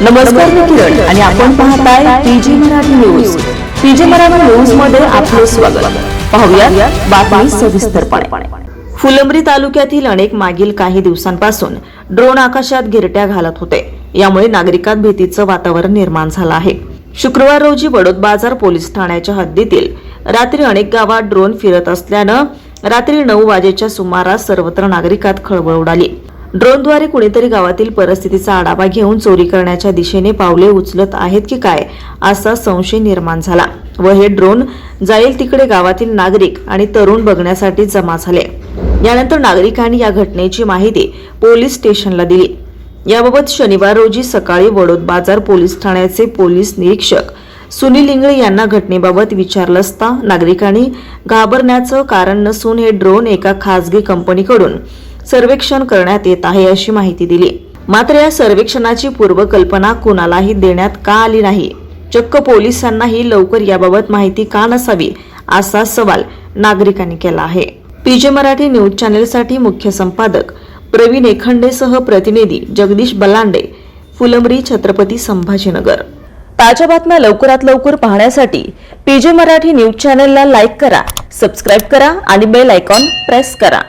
नमस्कार मी किरण आणि आपण पाहताय PG Marathi news. PG Marathi न्यूजमध्ये आपले स्वागत. पाहूया बातमी सविस्तरपणे. फुलंब्री तालुक्यातील अनेक मागील काही दिवसांपासून ड्रोन आकाशात गिरट्या घालत होते. यामुळे नागरिकात भीतीचं वातावरण निर्माण झालं आहे. शुक्रवार रोजी वडोद बाजार पोलीस ठाण्याच्या हद्दीतील रात्री अनेक गावात ड्रोन फिरत असल्यानं रात्री नऊ वाजेच्या सुमारास सर्वत्र नागरिकात खळबळ उडाली. ड्रोनद्वारे कुणीतरी गावातील परिस्थितीचा आढावा घेऊन चोरी करण्याच्या दिशेने पावले उचलत आहेत की काय असा संशय निर्माण झाला व हे ड्रोन जाईल तिकडे गावातील नागरिक आणि तरुण बघण्यासाठी जमा झाले. यानंतर नागरिकांनी या घटनेची माहिती पोलीस स्टेशनला दिली. याबाबत शनिवार रोजी सकाळी वडोद बाजार पोलीस ठाण्याचे पोलीस निरीक्षक सुनील इंगळे यांना घटनेबाबत विचारलं असता नागरिकांनी घाबरण्याचं कारण नसून हे ड्रोन एका खासगी कंपनीकडून सर्वेक्षण करण्यात येत आहे अशी माहिती दिली. मात्र या सर्वेक्षणाची पूर्वकल्पना कुणालाही देण्यात का आली नाही? चक्क पोलिसांनाही लवकर याबाबत माहिती का नसावी असा सवाल नागरिकांनी केला आहे. पीजे मराठी न्यूज चॅनेलसाठी मुख्य संपादक प्रवीण एखंडेसह प्रतिनिधी जगदीश बलांडे फुलंबरी छत्रपती संभाजीनगर. ताज्या बातम्या लवकरात लवकर पाहण्यासाठी पीजे मराठी न्यूज चॅनेलला लाईक करा सबस्क्राईब करा आणि बेल आयकॉन प्रेस करा.